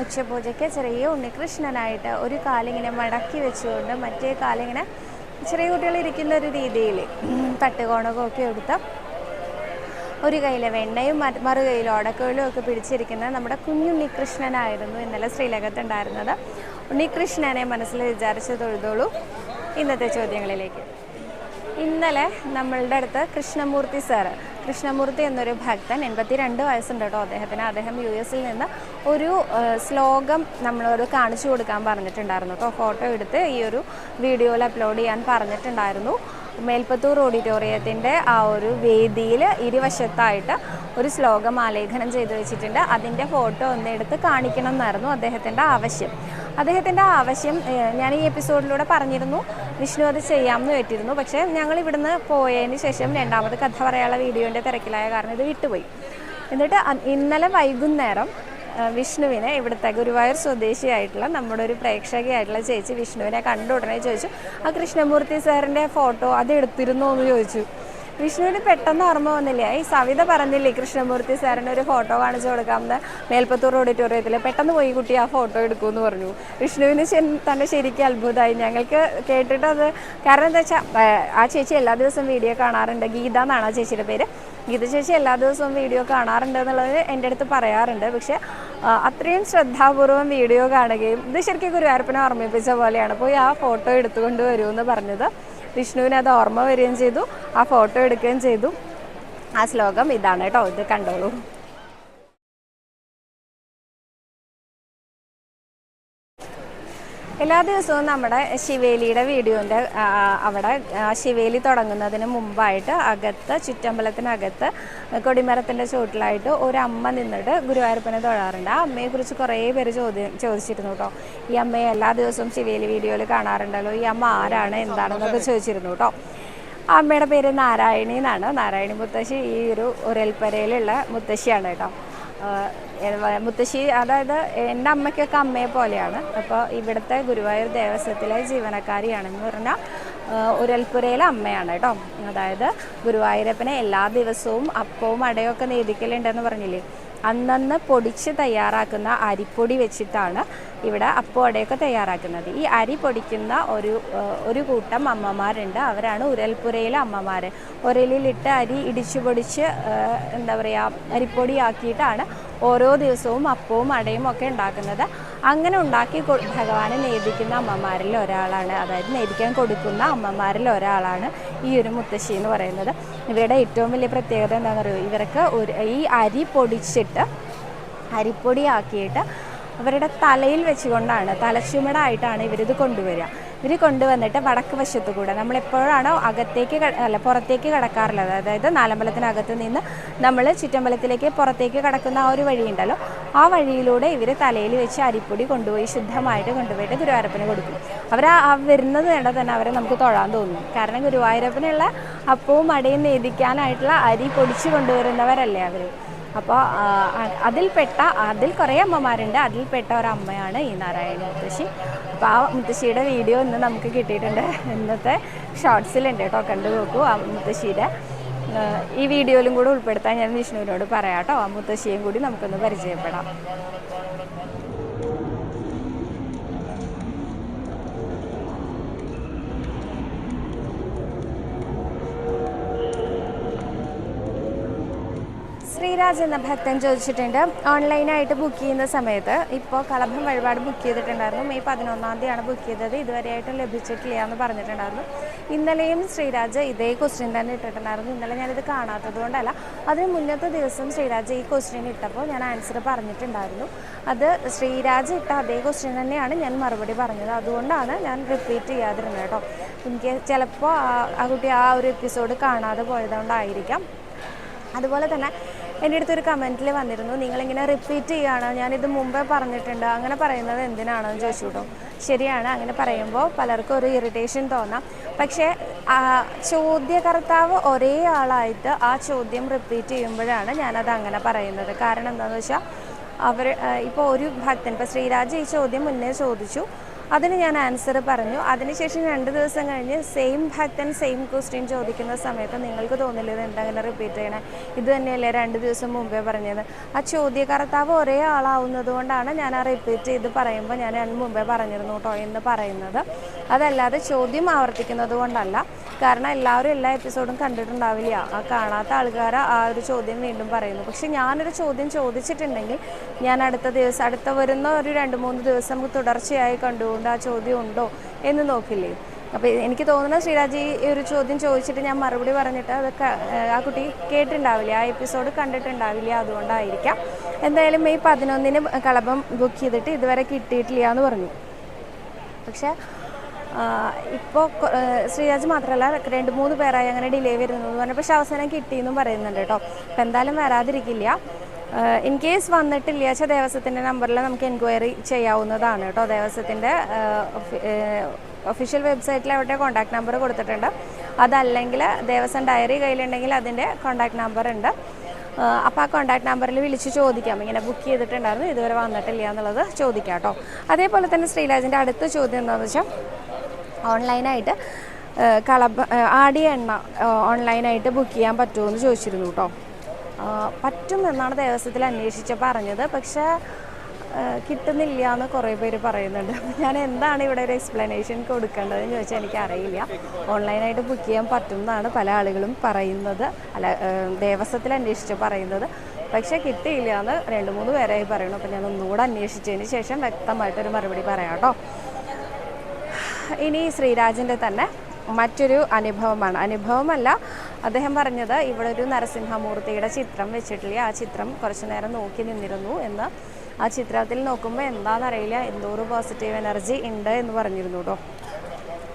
ഉച്ചപൂജയ്ക്ക് ചെറിയ ഉണ്ണികൃഷ്ണനായിട്ട് ഒരു കാലിങ്ങനെ മടക്കി വെച്ചുകൊണ്ട് മറ്റേ കാലിങ്ങനെ ചെറിയ കുട്ടികൾ ഇരിക്കുന്ന ഒരു രീതിയിൽ തട്ടുകോണകമൊക്കെ എടുത്ത് ഒരു കയ്യിൽ വെണ്ണയും മറു കയ്യിൽ ഓടക്കോയിലും ഒക്കെ പിടിച്ചിരിക്കുന്ന നമ്മുടെ കുഞ്ഞുണ്ണികൃഷ്ണനായിരുന്നു ഇന്നലെ ശ്രീലകത്തുണ്ടായിരുന്നത് ഉണ്ണികൃഷ്ണനെ മനസ്സിൽ വിചാരിച്ച് തൊഴുതോളൂ. ഇന്നത്തെ ചോദ്യങ്ങളിലേക്ക്. ഇന്നലെ നമ്മളുടെ അടുത്ത് കൃഷ്ണമൂർത്തി സാറ് കൃഷ്ണമൂർത്തി എന്നൊരു ഭക്തൻ എൺപത്തി രണ്ട് വയസ്സുണ്ട് കേട്ടോ അദ്ദേഹത്തിന്. അദ്ദേഹം യു എസിൽ നിന്ന് ഒരു ശ്ലോകം നമ്മളോട് കാണിച്ചു കൊടുക്കാൻ പറഞ്ഞിട്ടുണ്ടായിരുന്നു കേട്ടോ. ഫോട്ടോ എടുത്ത് ഈ ഒരു വീഡിയോയിൽ അപ്ലോഡ് ചെയ്യാൻ പറഞ്ഞിട്ടുണ്ടായിരുന്നു. മേൽപ്പത്തൂർ ഓഡിറ്റോറിയത്തിന്റെ ആ ഒരു വേദിയിൽ ഇരുവശത്തായിട്ട് ഒരു ശ്ലോകം ആലേഖനം ചെയ്തു വെച്ചിട്ടുണ്ട്. അതിന്റെ ഫോട്ടോ ഒന്ന് എടുത്ത് കാണിക്കണം എന്നായിരുന്നു അദ്ദേഹത്തിന്റെ ആവശ്യം. അദ്ദേഹത്തിന്റെ ആവശ്യം ഞാൻ ഈ എപ്പിസോഡിലൂടെ പറഞ്ഞിരുന്നു വിഷ്ണു അത് ചെയ്യാമെന്ന് പറ്റിയിരുന്നു പക്ഷേ ഞങ്ങൾ ഇവിടുന്ന് പോയതിന് ശേഷം രണ്ടാമത് കഥ പറയാനുള്ള വീഡിയോന്റെ തിരക്കിലായ കാരണം ഇത് വിട്ടുപോയി. എന്നിട്ട് ഇന്നലെ വൈകുന്നേരം വിഷ്ണുവിനെ ഇവിടുത്തെ ഗുരുവായൂർ സ്വദേശിയായിട്ടുള്ള നമ്മുടെ ഒരു പ്രേക്ഷകയായിട്ടുള്ള ചേച്ചി വിഷ്ണുവിനെ കണ്ട ഉടനെ ചോദിച്ചു ആ കൃഷ്ണമൂർത്തി സാറിന്റെ ഫോട്ടോ അത് എടുത്തിരുന്നോ എന്ന് ചോദിച്ചു. വിഷ്ണുവിന് പെട്ടെന്ന് ഓർമ്മ വന്നില്ല ഈ സവിത പറഞ്ഞില്ലേ കൃഷ്ണമൂർത്തി സാറിന് ഒരു ഫോട്ടോ കാണിച്ചു കൊടുക്കാമെന്ന് മേൽപ്പത്തൂർ ഓഡിറ്റോറിയത്തിൽ പെട്ടെന്ന് പോയി കുട്ടി ആ ഫോട്ടോ എടുക്കുമെന്ന് പറഞ്ഞു. വിഷ്ണുവിന് തന്നെ ശരിക്കും അത്ഭുതമായി. ഞങ്ങൾക്ക് കേട്ടിട്ടത് കാരണം എന്താ വെച്ചാൽ ആ ചേച്ചി എല്ലാ ദിവസവും വീഡിയോ കാണാറുണ്ട്. ഗീത എന്നാണ് ആ ചേച്ചിയുടെ പേര്. ഗീത ചേച്ചി എല്ലാ ദിവസവും വീഡിയോ കാണാറുണ്ട് എന്നുള്ളത് എന്റെ അടുത്ത് പറയാറുണ്ട്. പക്ഷേ അത്രയും ശ്രദ്ധാപൂർവം വീഡിയോ കാണുകയും ഇത് ശരിക്കും ഗുരുവായൂരപ്പനെ ഓർമ്മിപ്പിച്ച പോലെയാണ്. പോയി ആ ഫോട്ടോ എടുത്തുകൊണ്ട് വരുമെന്ന് പറഞ്ഞത്. വിഷ്ണുവിന് അത് ഓർമ്മ വരികയും ചെയ്തു. ആ ഫോട്ടോ എടുക്കുകയും ചെയ്തു. ആ ശ്ലോകം ഇതാണ് കേട്ടോ. ഇത് കണ്ടോളൂ. എല്ലാ ദിവസവും നമ്മുടെ ശിവേലിയുടെ വീഡിയോന്റെ അവിടെ ശിവേലി തുടങ്ങുന്നതിന് മുമ്പായിട്ട് അകത്ത് ചുറ്റമ്പലത്തിനകത്ത് കൊടിമരത്തിന്റെ ചുവട്ടിലായിട്ട് ഒരു അമ്മ നിന്നിട്ട് ഗുരുവായൂരപ്പനെ തൊഴാറുണ്ട്. ആ അമ്മയെക്കുറിച്ച് കുറേ പേര് ചോദ്യം ചോദിച്ചിരുന്നു കേട്ടോ. ഈ അമ്മയെ എല്ലാ ദിവസവും ശിവേലി വീഡിയോയിൽ കാണാറുണ്ടല്ലോ. ഈ അമ്മ ആരാണ് എന്താണെന്നൊക്കെ ചോദിച്ചിരുന്നു കേട്ടോ. ആ അമ്മയുടെ പേര് നാരായണി എന്നാണ്. നാരായണി മുത്തശ്ശി ഈ ഒരു ഉരൽപ്പരയിലുള്ള മുത്തശ്ശിയാണ് കേട്ടോ. മുത്തശ്ശി അതായത് എന്റെ അമ്മയ്ക്കൊക്കെ അമ്മയെ പോലെയാണ്. അപ്പോൾ ഇവിടുത്തെ ഗുരുവായൂർ ദേവസ്വത്തിലെ ജീവനക്കാരിയാണെന്ന് പറഞ്ഞാൽ ആഹ് ഉരൽപ്പുരയിലെ അമ്മയാണ് കേട്ടോ. അതായത് ഗുരുവായൂരപ്പനെ എല്ലാ ദിവസവും അപ്പവും അടയൊക്കെ നേദിക്കലുണ്ടെന്ന് പറഞ്ഞില്ലേ? അന്നന്ന് പൊടിച്ച് തയ്യാറാക്കുന്ന അരിപ്പൊടി വെച്ചിട്ടാണ് ഇവിടെ അപ്പോടയൊക്കെ തയ്യാറാക്കുന്നത്. ഈ അരി പൊടിക്കുന്ന ഒരു ഒരു കൂട്ടം അമ്മമാരുണ്ട്. അവരാണ് ഉരൽപ്പുരയിലെ അമ്മമാർ ഉരലിലിട്ട് അരി ഇടിച്ചു പൊടിച്ച് എന്താ പറയുക അരിപ്പൊടിയാക്കിയിട്ടാണ് ഓരോ ദിവസവും അപ്പവും അടയും ഒക്കെ ഉണ്ടാക്കുന്നത്. അങ്ങനെ ഉണ്ടാക്കി ഭഗവാനെ നേദിക്കുന്ന അമ്മമാരിൽ ഒരാളാണ്. അതായത് നേദിക്കാൻ കൊടുക്കുന്ന അമ്മമാരിൽ ഒരാളാണ് ഈ ഒരു മുത്തശ്ശി എന്ന് പറയുന്നത്. ഇവരുടെ ഏറ്റവും വലിയ പ്രത്യേകത എന്താണെന്ന് പറയുക ഇവർക്ക് ഒരു ഈ അരി പൊടിച്ചിട്ട് അരിപ്പൊടിയാക്കിയിട്ട് അവരുടെ തലയിൽ വെച്ചുകൊണ്ടാണ് തലച്ചുമടായിട്ടാണ് ഇവരിത് കൊണ്ടുവരിക. ഇവർ കൊണ്ടുവന്നിട്ട് വടക്ക് വശത്തു കൂടെ നമ്മൾ എപ്പോഴാണോ അകത്തേക്ക് അല്ല പുറത്തേക്ക് കടക്കാറുള്ളത് അതായത് നാലമ്പലത്തിനകത്ത് നിന്ന് നമ്മൾ ചുറ്റമ്പലത്തിലേക്ക് പുറത്തേക്ക് കടക്കുന്ന ആ ഒരു വഴിയുണ്ടല്ലോ ആ വഴിയിലൂടെ ഇവർ തലയിൽ വെച്ച് അരിപ്പൊടി കൊണ്ടുപോയി ശുദ്ധമായിട്ട് കൊണ്ടുപോയിട്ട് ഗുരുവായൂരപ്പന് കൊടുക്കും. അവർ ആ വരുന്നത് വേണ്ട തന്നെ അവരെ നമുക്ക് തൊഴാൻ തോന്നും. കാരണം ഗുരുവായൂരപ്പനുള്ള അപ്പവും അടയും നേദിക്കാനായിട്ടുള്ള അരി പൊടിച്ച് കൊണ്ടുവരുന്നവരല്ലേ അവർ അപ്പോൾ അതിൽപ്പെട്ട അതിൽ കുറേ അമ്മമാരുണ്ട്. അതിൽപ്പെട്ട ഒരമ്മയാണ് ഈ നാരായണ മുത്തശ്ശി. അപ്പോൾ ആ മുത്തശ്ശിയുടെ വീഡിയോ ഇന്ന് നമുക്ക് കിട്ടിയിട്ടുണ്ട്. ഇന്നത്തെ ഷോർട്സിലുണ്ട് കേട്ടോ കണ്ടു നോക്കൂ ആ മുത്തശ്ശിയുടെ. ഈ വീഡിയോയിലും കൂടെ ഉൾപ്പെടുത്താൻ ഞാൻ വിഷ്ണുവിനോട് പറയാം കേട്ടോ. ആ മുത്തശ്ശിയും കൂടി നമുക്കൊന്ന് പരിചയപ്പെടാം. ശ്രീരാജ് എന്ന ഭക്തൻ ചോദിച്ചിട്ടുണ്ട്. ഓൺലൈനായിട്ട് ബുക്ക് ചെയ്യുന്ന സമയത്ത് ഇപ്പോൾ കളഭം വഴിപാട് ബുക്ക് ചെയ്തിട്ടുണ്ടായിരുന്നു. മെയ് പതിനൊന്നാം തീയതിയാണ് ബുക്ക് ചെയ്തത്. ഇതുവരെയായിട്ടും ലഭിച്ചിട്ടില്ല എന്ന് പറഞ്ഞിട്ടുണ്ടായിരുന്നു. ഇന്നലെയും ശ്രീരാജ് ഇതേ ക്വസ്റ്റ്യൻ തന്നെ ഇട്ടിട്ടുണ്ടായിരുന്നു. ഇന്നലെ ഞാനിത് കാണാത്തത് കൊണ്ടല്ല അതിന് മുന്നത്തെ ദിവസം ശ്രീരാജ് ഈ ക്വസ്റ്റ്യൻ ഇട്ടപ്പോൾ ഞാൻ ആൻസർ പറഞ്ഞിട്ടുണ്ടായിരുന്നു. അത് ശ്രീരാജ് ഇട്ട അതേ ക്വസ്റ്റ്യൻ തന്നെയാണ് ഞാൻ മറുപടി പറഞ്ഞത്. അതുകൊണ്ടാണ് ഞാൻ റിപ്പീറ്റ് ചെയ്യാതിരുന്നത് കേട്ടോ. എനിക്ക് ചിലപ്പോൾ ആ- കുട്ടി ആ ഒരു എപ്പിസോഡ് കാണാതെ പോയതുകൊണ്ടായിരിക്കാം. അതുപോലെ തന്നെ എന്റെ അടുത്തൊരു കമന്റിൽ വന്നിരുന്നു നിങ്ങളിങ്ങനെ റിപ്പീറ്റ് ചെയ്യുകയാണ്? ഞാനിത് മുമ്പേ പറഞ്ഞിട്ടുണ്ട്. അങ്ങനെ പറയുന്നത് എന്തിനാണെന്ന് ചോദിച്ചു കേട്ടോ ശരിയാണ് അങ്ങനെ പറയുമ്പോൾ പലർക്കും ഒരു ഇറിറ്റേഷൻ തോന്നാം. പക്ഷേ ചോദ്യകർത്താവ് ഒരേ ആളായിട്ട് ആ ചോദ്യം റിപ്പീറ്റ് ചെയ്യുമ്പോഴാണ് ഞാനത് അങ്ങനെ പറയുന്നത്. കാരണം എന്താണെന്ന് വെച്ചാൽ അവർ ഇപ്പോൾ ഒരു ഭക്തൻ ഇപ്പോൾ ശ്രീരാജ് ഈ ചോദ്യം മുന്നേ ചോദിച്ചു. അതിന് ഞാൻ ആൻസർ പറഞ്ഞു. അതിനുശേഷം രണ്ട് ദിവസം കഴിഞ്ഞ് സെയിം ഭക്തൻ സെയിം ക്വസ്റ്റ്യൻ ചോദിക്കുന്ന സമയത്ത് നിങ്ങൾക്ക് തോന്നില്ല ഇത് എന്താ അങ്ങനെ റിപ്പീറ്റ് ചെയ്യണേ? ഇത് തന്നെയല്ലേ രണ്ട് ദിവസം മുമ്പേ പറഞ്ഞത്. ആ ചോദ്യകർത്താവ് ഒരേ ആളാവുന്നത് കൊണ്ടാണ് ഞാൻ ആ റിപ്പീറ്റ് ചെയ്ത് പറയുമ്പോൾ ഞാൻ മുമ്പേ പറഞ്ഞിരുന്നു കേട്ടോ എന്ന് പറയുന്നത്. അതല്ലാതെ ചോദ്യം ആവർത്തിക്കുന്നത് കൊണ്ടല്ല. കാരണം എല്ലാവരും എല്ലാ എപ്പിസോഡും കണ്ടിട്ടുണ്ടാവില്ല. ആ കാണാത്ത ആൾക്കാർ ആ ഒരു ചോദ്യം വീണ്ടും പറയുന്നു. പക്ഷെ ഞാനൊരു ചോദ്യം ചോദിച്ചിട്ടുണ്ടെങ്കിൽ ഞാൻ അടുത്ത ദിവസം അടുത്ത വരുന്ന ഒരു രണ്ട് മൂന്ന് ദിവസം തുടർച്ചയായി കണ്ടുകൊണ്ട് ആ ചോദ്യം ഉണ്ടോ എന്ന് നോക്കില്ലേ? അപ്പോൾ എനിക്ക് തോന്നുന്നത് ശ്രീരാജി ഒരു ചോദ്യം ചോദിച്ചിട്ട് ഞാൻ മറുപടി പറഞ്ഞിട്ട് അത് ആ കുട്ടി കേട്ടിട്ടുണ്ടാവില്ല ആ എപ്പിസോഡ് കണ്ടിട്ടുണ്ടാവില്ല അതുകൊണ്ടായിരിക്കാം. എന്തായാലും മെയ് പതിനൊന്നിന് കളഭം ബുക്ക് ചെയ്തിട്ട് ഇതുവരെ കിട്ടിയിട്ടില്ല എന്ന് പറഞ്ഞു. പക്ഷേ ഇപ്പോൾ ശ്രീരാജ് മാത്രമല്ല രണ്ട് മൂന്ന് പേരായി അങ്ങനെ ഡിലേ വരുന്നു എന്ന് പറഞ്ഞു. പക്ഷേ അവസാനം കിട്ടിയെന്നും പറയുന്നുണ്ട് കേട്ടോ. അപ്പം എന്തായാലും വരാതിരിക്കില്ല. ഇൻ കേസ് വന്നിട്ടില്ല വെച്ചാൽ ദേവസ്വത്തിന്റെ നമ്പറിൽ നമുക്ക് എൻക്വയറി ചെയ്യാവുന്നതാണ് കേട്ടോ. ദേവസ്വത്തിന്റെ ഒഫീഷ്യൽ വെബ്സൈറ്റിൽ അവിടെ കോൺടാക്ട് നമ്പർ കൊടുത്തിട്ടുണ്ട്. അതല്ലെങ്കിൽ ദേവസ്വം ഡയറി കയ്യിലുണ്ടെങ്കിൽ അതിന്റെ കോൺടാക്ട് നമ്പർ ഉണ്ട്. അപ്പോൾ ആ കോൺടാക്ട് നമ്പറിൽ വിളിച്ച് ചോദിക്കാം. ഇങ്ങനെ ബുക്ക് ചെയ്തിട്ടുണ്ടായിരുന്നു ഇതുവരെ വന്നിട്ടില്ല എന്നുള്ളത് ചോദിക്കാം കേട്ടോ. അതേപോലെ തന്നെ ശ്രീരാജിന്റെ അടുത്ത ചോദ്യം എന്താണെന്ന് വെച്ചാൽ ഓൺലൈനായിട്ട് കളബ് ആടിയ എണ്ണ ഓൺലൈനായിട്ട് ബുക്ക് ചെയ്യാൻ പറ്റുമോ എന്ന് ചോദിച്ചിരുന്നു കേട്ടോ പറ്റും എന്നാണ് ദേവസ്വത്തിൽ അന്വേഷിച്ചപ്പോൾ പറഞ്ഞത്. പക്ഷേ കിട്ടുന്നില്ല എന്ന് കുറേ പേര് പറയുന്നുണ്ട്. ഞാൻ എന്താണ് ഇവിടെ ഒരു എക്സ്പ്ലനേഷൻ കൊടുക്കേണ്ടതെന്ന് ചോദിച്ചാൽ എനിക്കറിയില്ല. ഓൺലൈനായിട്ട് ബുക്ക് ചെയ്യാൻ പറ്റും എന്നാണ് പല ആളുകളും പറയുന്നത്. അല്ല ദേവസ്വത്തിൽ അന്വേഷിച്ച് പറയുന്നത്. പക്ഷേ കിട്ടിയില്ല എന്ന് രണ്ട് മൂന്ന് പേരായി പറയുന്നു. അപ്പോൾ ഞാൻ ഒന്നുകൂടെ അന്വേഷിച്ചതിന് ശേഷം വ്യക്തമായിട്ടൊരു മറുപടി പറയാം കേട്ടോ ഇനി ശ്രീരാജിന്റെ തന്നെ മറ്റൊരു അനുഭവമാണ്. അനുഭവമല്ല അദ്ദേഹം പറഞ്ഞത് ഇവിടെ ഒരു നരസിംഹമൂർത്തിയുടെ ചിത്രം വെച്ചിട്ടില്ല? ആ ചിത്രം കുറച്ചു നേരം നോക്കി നിന്നിരുന്നു എന്ന്. ആ ചിത്രത്തിൽ നോക്കുമ്പോൾ എന്താണെന്നറിയില്ല എന്തോ ഒരു പോസിറ്റീവ് എനർജി ഉണ്ട് എന്ന് പറഞ്ഞിരുന്നു കേട്ടോ.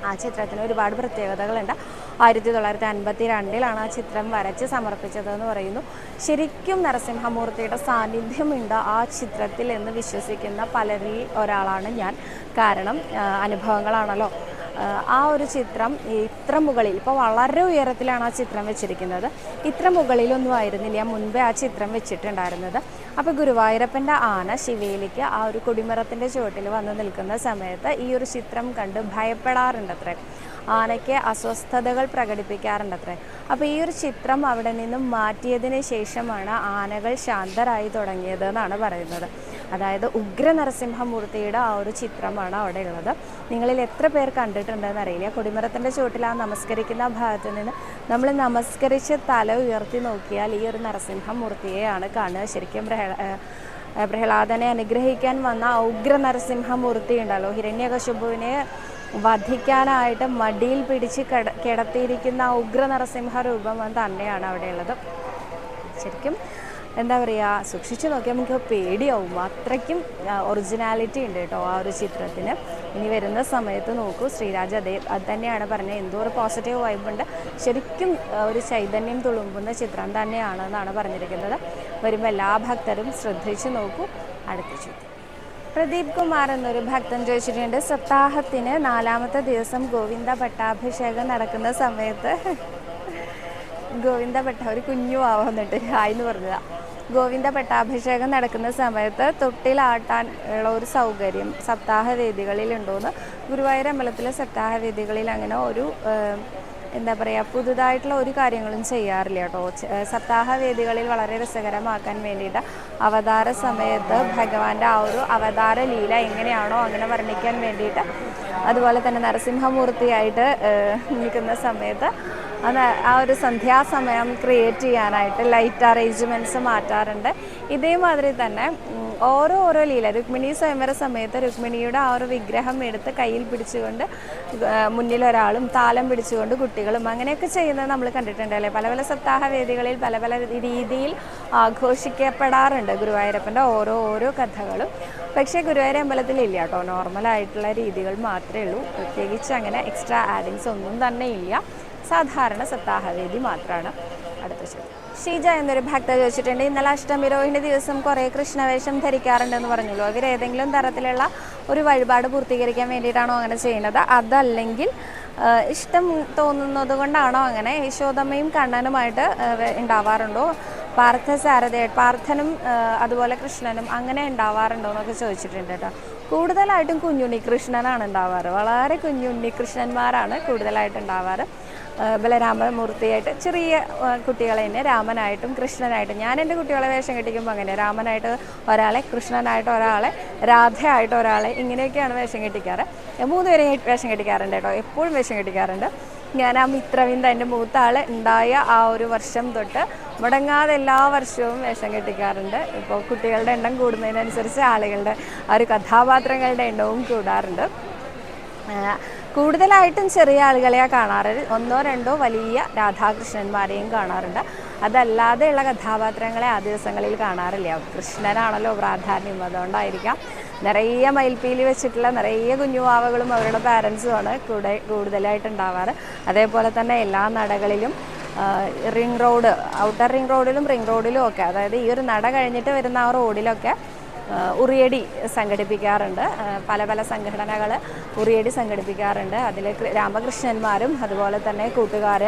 ആ ചിത്രത്തിന് ഒരുപാട് പ്രത്യേകതകളുണ്ട്. ആയിരത്തി തൊള്ളായിരത്തി അൻപത്തി രണ്ടിലാണ് ആ ചിത്രം വരച്ച് സമർപ്പിച്ചതെന്ന് പറയുന്നു. ശരിക്കും നരസിംഹമൂർത്തിയുടെ സാന്നിധ്യമുണ്ട് ആ ചിത്രത്തിൽ എന്ന് വിശ്വസിക്കുന്ന പലരിൽ ഒരാളാണ് ഞാൻ. കാരണം അനുഭവങ്ങളാണല്ലോ. ആ, ഒരു ചിത്രം ഇത്ര മുകളിൽ ഇപ്പോൾ വളരെ ഉയരത്തിലാണ് ആ ചിത്രം വെച്ചിരിക്കുന്നത്. ഇത്ര മുകളിലൊന്നും ആയിരുന്നില്ല. ഞാൻ മുൻപേ ആ ചിത്രം വെച്ചിട്ടുണ്ടായിരുന്നത്. അപ്പോൾ ഗുരുവായൂരപ്പന്റെ ആന ശിവയിലേക്ക് ആ ഒരു കൊടിമരത്തിന്റെ ചുവട്ടിൽ വന്ന് നിൽക്കുന്ന സമയത്ത് ഈ ഒരു ചിത്രം കണ്ട് ഭയപ്പെടാറുണ്ട് ഭയപ്പെടാറുണ്ടത്രേ. ആനയ്ക്ക് അസ്വസ്ഥതകൾ പ്രകടിപ്പിക്കാറുണ്ടത്രേ. അപ്പോൾ ഈ ഒരു ചിത്രം അവിടെ നിന്നും മാറ്റിയതിന് ശേഷമാണ് ആനകൾ ശാന്തരായി തുടങ്ങിയത് എന്നാണ് പറയുന്നത്. അതായത് ഉഗ്ര നരസിംഹമൂർത്തിയുടെ ആ ഒരു ചിത്രമാണ് അവിടെ ഉള്ളത്. നിങ്ങളിൽ എത്ര പേർ കണ്ടിട്ടുണ്ടെന്ന് അറിയില്ല. കൊടിമരത്തിന്റെ ചുവട്ടിൽ ആ നമസ്കരിക്കുന്ന ഭാഗത്ത് നിന്ന് നമ്മൾ നമസ്കരിച്ച് തല ഉയർത്തി നോക്കിയാൽ ഈ ഒരു നരസിംഹമൂർത്തിയെയാണ് കാണുക. ശരിക്കും പ്രഹ്ലാദനെ അനുഗ്രഹിക്കാൻ വന്ന ഉഗ്ര നരസിംഹമൂർത്തി ഉണ്ടല്ലോ ഹിരണ്യകശുപുവിനെ വധിക്കാനായിട്ട് മടിയിൽ പിടിച്ച് കിട കിടത്തിയിരിക്കുന്ന ഉഗ്ര നരസിംഹ രൂപം തന്നെയാണ് അവിടെയുള്ളത്. ശരിക്കും എന്താ പറയുക സൂക്ഷിച്ചു നോക്കിയാൽ നമുക്ക് പേടിയാവും. അത്രയ്ക്കും ഒറിജിനാലിറ്റി ഉണ്ട് കേട്ടോ ആ ഒരു ചിത്രത്തിന്. ഇനി വരുന്ന സമയത്ത് നോക്കൂ ശ്രീരാജ് അതേ അത് തന്നെയാണ് പറഞ്ഞത്. എന്തോ ഒരു പോസിറ്റീവ് വൈബുണ്ട് ശരിക്കും ഒരു ചൈതന്യം തുളുമ്പുന്ന ചിത്രം തന്നെയാണ് എന്നാണ് പറഞ്ഞിരിക്കുന്നത്. വരുമ്പോൾ എല്ലാ ഭക്തരും ശ്രദ്ധിച്ചു നോക്കൂ. അടുത്ത ചോദ്യം. പ്രദീപ് കുമാർ എന്നൊരു ഭക്തൻ ചോദിച്ചിട്ടുണ്ട് സപ്താഹത്തിന് നാലാമത്തെ ദിവസം ഗോവിന്ദ പട്ടാഭിഷേകം നടക്കുന്ന സമയത്ത് ഗോവിന്ദ പട്ട ഒരു കുഞ്ഞു ആവുന്നുണ്ട് ആയിന്ന് പറഞ്ഞതാ. ഗോവിന്ദ പട്ടാഭിഷേകം നടക്കുന്ന സമയത്ത് തൊട്ടിലാട്ടാൻ ഉള്ള ഒരു സൗകര്യം സപ്താഹ വേദികളിൽ ഉണ്ടോയെന്ന് ഗുരുവായൂർ അമ്പലത്തിലെ സപ്താഹ വേദികളിൽ അങ്ങനെ ഒരു എന്താ പറയുക പുതുതായിട്ടുള്ള ഒരു കാര്യങ്ങളും ചെയ്യാറില്ല കേട്ടോ. സപ്താഹ വേദികളിൽ വളരെ രസകരമാക്കാൻ വേണ്ടിയിട്ട് അവതാര സമയത്ത് ഭഗവാന്റെ ആ ഒരു അവതാര ലീല എങ്ങനെയാണോ അങ്ങനെ വർണിക്കാൻ വേണ്ടിയിട്ട് അതുപോലെ തന്നെ നരസിംഹമൂർത്തിയായിട്ട് നിൽക്കുന്ന സമയത്ത് അത് ആ ഒരു സന്ധ്യാസമയം ക്രിയേറ്റ് ചെയ്യാനായിട്ട് ലൈറ്റ് അറേഞ്ച്മെന്റ്സ് മാറ്റാറുണ്ട്. ഇതേമാതിരി തന്നെ ഓരോ ഓരോ ലീല രുക്മിണി സ്വയംവര സമയത്ത് രുക്മിണിയുടെ ആ ഒരു വിഗ്രഹം എടുത്ത് കയ്യിൽ പിടിച്ചുകൊണ്ട് മുന്നിലൊരാളും താലം പിടിച്ചുകൊണ്ട് കുട്ടികളും അങ്ങനെയൊക്കെ ചെയ്യുന്നത് നമ്മൾ കണ്ടിട്ടുണ്ടല്ലേ പല പല സപ്താഹ വേദികളിൽ പല പല രീതിയിൽ ആഘോഷിക്കപ്പെടാറുണ്ട് ഗുരുവായൂരപ്പന്റെ ഓരോ ഓരോ കഥകളും. പക്ഷേ ഗുരുവായൂർ അമ്പലത്തിൽ ഇല്ല കേട്ടോ. നോർമലായിട്ടുള്ള രീതികൾ മാത്രമേ ഉള്ളൂ. പ്രത്യേകിച്ച് അങ്ങനെ എക്സ്ട്രാ ആഡിങ്സ് ഒന്നും തന്നെ ഇല്ല. സാധാരണ സപ്താഹവേദി മാത്രമാണ് അടുത്ത ചോദ്യം ഷീജ എന്നൊരു ഭക്ത ചോദിച്ചിട്ടുണ്ട് ഇന്നലെ അഷ്ടമി രോഹിണി ദിവസം കുറേ കൃഷ്ണവേഷം ധരിക്കാറുണ്ടെന്ന് പറഞ്ഞല്ലോ അവർ ഏതെങ്കിലും തരത്തിലുള്ള ഒരു വഴിപാട് പൂർത്തീകരിക്കാൻ വേണ്ടിയിട്ടാണോ അങ്ങനെ ചെയ്യുന്നത്? അതല്ലെങ്കിൽ ഇഷ്ടം തോന്നുന്നത് കൊണ്ടാണോ അങ്ങനെ യശോദമ്മയും കണ്ണനുമായിട്ട് ഉണ്ടാവാറുണ്ടോ? പാർത്ഥ സാരഥയായിട്ട് പാർത്ഥനും അതുപോലെ കൃഷ്ണനും അങ്ങനെ ഉണ്ടാവാറുണ്ടോ എന്നൊക്കെ ചോദിച്ചിട്ടുണ്ട് കേട്ടോ. കൂടുതലായിട്ടും കുഞ്ഞുണ്ണി കൃഷ്ണനാണ് ഉണ്ടാവാറ്. വളരെ കുഞ്ഞുണ്ണി കൃഷ്ണന്മാരാണ് കൂടുതലായിട്ട് ഉണ്ടാവാറ്. ബലരാമമൂർത്തിയായിട്ട് ചെറിയ കുട്ടികളെ തന്നെ രാമനായിട്ടും കൃഷ്ണനായിട്ടും. ഞാൻ എന്റെ കുട്ടികളെ വേഷം കെട്ടിക്കുമ്പോൾ അങ്ങനെ രാമനായിട്ട് ഒരാളെ കൃഷ്ണനായിട്ട് ഒരാളെ രാധയായിട്ട് ഒരാളെ ഇങ്ങനെയൊക്കെയാണ് വേഷം കെട്ടിക്കാറ്. മൂന്ന് പേരെ വേഷം കെട്ടിക്കാറുണ്ട് കേട്ടോ. എപ്പോഴും വേഷം കെട്ടിക്കാറുണ്ട്. ഞാൻ ആ മിത്രവിന്ദ എന്റെ മൂത്ത ആൾ ഉണ്ടായ ആ ഒരു വർഷം തൊട്ട് മുടങ്ങാതെ എല്ലാ വർഷവും വേഷം കെട്ടിക്കാറുണ്ട്. ഇപ്പോൾ കുട്ടികളുടെ എണ്ണം കൂടുന്നതിനനുസരിച്ച് ആളുകളുടെ ആ ഒരു കഥാപാത്രങ്ങളുടെ എണ്ണവും കൂടാറുണ്ട്. കൂടുതലായിട്ടും ചെറിയ ആളുകളെയാണ് കാണാറ്. ഒന്നോ രണ്ടോ വലിയ രാധാകൃഷ്ണന്മാരെയും കാണാറുണ്ട്. അതല്ലാതെയുള്ള കഥാപാത്രങ്ങളെ ആ ദിവസങ്ങളിൽ കാണാറില്ല. കൃഷ്ണനാണല്ലോ പ്രാധാന്യം. അതുകൊണ്ടായിരിക്കാം നിറയെ മയിൽപ്പീലി വെച്ചിട്ടുള്ള നിറയെ കുഞ്ഞുവാവകളും അവരുടെ പാരൻസുമാണ് കൂടെ കൂടുതലായിട്ട് ഉണ്ടാവാറ് അതേപോലെ തന്നെ എല്ലാ നടകളിലും റിംഗ് റോഡ് ഔട്ടർ റിംഗ് റോഡിലും റിംഗ് റോഡിലും ഒക്കെ അതായത് ഈ ഒരു നട കഴിഞ്ഞിട്ട് വരുന്ന ആ റോഡിലൊക്കെ ഉറിയടി സംഘടിപ്പിക്കാറുണ്ട്. പല പല സംഘടനകൾ ഉറിയടി സംഘടിപ്പിക്കാറുണ്ട്. അതിൽ രാമകൃഷ്ണന്മാരും അതുപോലെ തന്നെ കൂട്ടുകാർ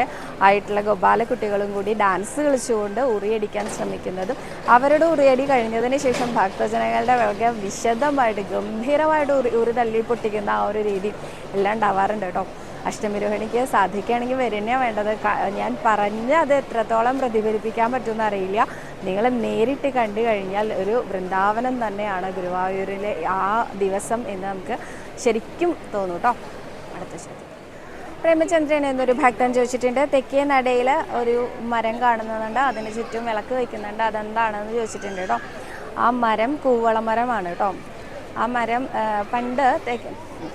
ആയിട്ടുള്ള ഗോപാല കുട്ടികളും കൂടി ഡാൻസ് കളിച്ചുകൊണ്ട് ഉറിയടിക്കാൻ ശ്രമിക്കുന്നതും അവരുടെ ഉറിയടി കഴിഞ്ഞതിന് ശേഷം ഭക്തജനങ്ങളുടെ വളരെ വിശദമായിട്ട് ഗംഭീരമായിട്ട് ഉറി ഉറി തള്ളി പൊട്ടിക്കുന്ന ആ ഒരു രീതി എല്ലാം ഉണ്ടാവാറുണ്ട് കേട്ടോ. അഷ്ടമിരോഹിണിക്ക് സാധിക്കുകയാണെങ്കിൽ വരുന്നേ വേണ്ടത്. ഞാൻ പറഞ്ഞ് അത് എത്രത്തോളം പ്രതിഫലിപ്പിക്കാൻ പറ്റുമെന്ന് അറിയില്ല. നിങ്ങൾ നേരിട്ട് കണ്ടു കഴിഞ്ഞാൽ ഒരു വൃന്ദാവനം തന്നെയാണ് ഗുരുവായൂരിലെ ആ ദിവസം എന്ന് നമുക്ക് ശരിക്കും തോന്നും കേട്ടോ അടുത്ത ചോദ്യം പ്രേമചന്ദ്രൻ എന്നൊരു ഭക്തൻ ചോദിച്ചിട്ടുണ്ട് തെക്കേ നടയിൽ ഒരു മരം കാണുന്നുണ്ട് അതിന് ചുറ്റും വിളക്ക് വയ്ക്കുന്നുണ്ട് അതെന്താണെന്ന് ചോദിച്ചിട്ടുണ്ട് കേട്ടോ ആ മരം കൂവളമരമാണ് കേട്ടോ ആ മരം പണ്ട്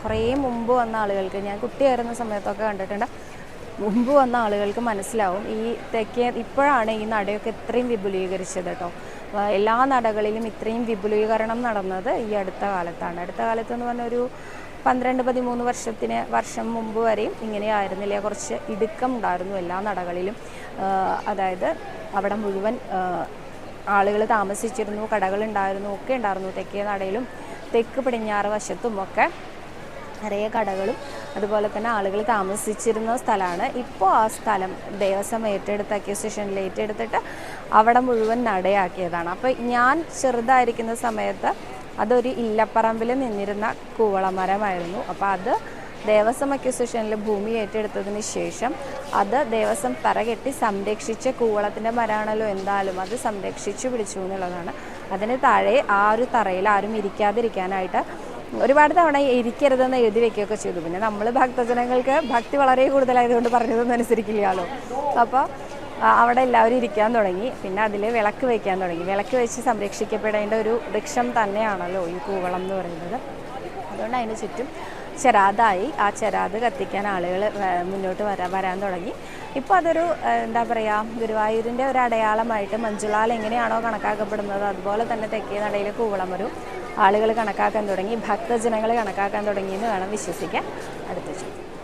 കുറേ മുമ്പ് വന്ന ആളുകൾക്ക് ഞാൻ കുട്ടിയായിരുന്ന സമയത്തൊക്കെ കണ്ടിട്ടുണ്ട് മുമ്പ് വന്ന ആളുകൾക്ക് മനസ്സിലാവും ഈ തെക്കേ ഇപ്പോഴാണ് ഈ നടയൊക്കെ ഇത്രയും വിപുലീകരിച്ചത് കേട്ടോ. എല്ലാ നടകളിലും ഇത്രയും വിപുലീകരണം നടന്നത് ഈ അടുത്ത കാലത്താണ്. അടുത്ത കാലത്ത് എന്ന് പറഞ്ഞ ഒരു പന്ത്രണ്ട് പതിമൂന്ന് വർഷത്തിന് വർഷം മുമ്പ് വരെയും ഇങ്ങനെയായിരുന്നില്ല കുറച്ച് ഇടുക്കം ഉണ്ടായിരുന്നു എല്ലാ നടകളിലും. അതായത് അവിടെ മുഴുവൻ ആളുകൾ താമസിച്ചിരുന്നു കടകളുണ്ടായിരുന്നു ഒക്കെ ഉണ്ടായിരുന്നു തെക്കേ നടയിലും. തെക്ക് പടിഞ്ഞാറ് വശത്തും ഒക്കെ നിറയെ കടകളും അതുപോലെ തന്നെ ആളുകൾ താമസിച്ചിരുന്ന സ്ഥലമാണ്. ഇപ്പോൾ ആ സ്ഥലം ദേവസ്വം ഏറ്റെടുത്ത് അക്യൂസിഷനിൽ ഏറ്റെടുത്തിട്ട് അവിടെ മുഴുവൻ നടയാക്കിയതാണ്. അപ്പോൾ ഞാൻ ചെറുതായിരിക്കുന്ന സമയത്ത് അതൊരു ഇല്ലപ്പറമ്പിൽ നിന്നിരുന്ന കൂവളമരമായിരുന്നു അപ്പോൾ അത് ദേവസ്വം അക്യൂസേഷനിൽ ഭൂമി ഏറ്റെടുത്തതിന് ശേഷം അത് ദേവസ്വം പറകെട്ടി സംരക്ഷിച്ച കൂവളത്തിന്റെ മരാണല്ലോ എന്തായാലും അത് സംരക്ഷിച്ചു പിടിച്ചു എന്നുള്ളതാണ്. അതിന് താഴെ ആ ഒരു തറയിൽ ആരും ഇരിക്കാതിരിക്കാനായിട്ട് ഒരുപാട് തവണ ഇരിക്കരുതെന്ന് എഴുതി വെക്കുകയൊക്കെ ചെയ്തു. പിന്നെ നമ്മൾ ഭക്തജനങ്ങൾക്ക് ഭക്തി വളരെ കൂടുതലായതുകൊണ്ട് പറഞ്ഞതൊന്നും അപ്പോൾ അവിടെ എല്ലാവരും ഇരിക്കാൻ തുടങ്ങി. പിന്നെ അതിൽ വിളക്ക് വയ്ക്കാൻ തുടങ്ങി. വിളക്ക് വെച്ച് സംരക്ഷിക്കപ്പെടേണ്ട ഒരു വൃക്ഷം തന്നെയാണല്ലോ ഈ കൂവളം എന്ന് പറയുന്നത്. അതുകൊണ്ട് അതിന് ചുറ്റും ചെരാതായി ആ ചെരാത് കത്തിക്കാൻ ആളുകൾ മുന്നോട്ട് വരാൻ വരാൻ തുടങ്ങി. ഇപ്പോൾ അതൊരു എന്താ പറയുക ഗുരുവായൂരിന്റെ ഒരു അടയാളമായിട്ട് മഞ്ജുളാൽ എങ്ങനെയാണോ കണക്കാക്കപ്പെടുന്നത് അതുപോലെ തന്നെ തെക്കേ നടയിലെ കൂവളം ഒരു ആളുകൾ കണക്കാക്കാൻ തുടങ്ങി ഭക്തജനങ്ങൾ കണക്കാക്കാൻ തുടങ്ങിയെന്ന് വേണം വിശ്വസിക്കാൻ. അടുത്ത ചോദ്യം.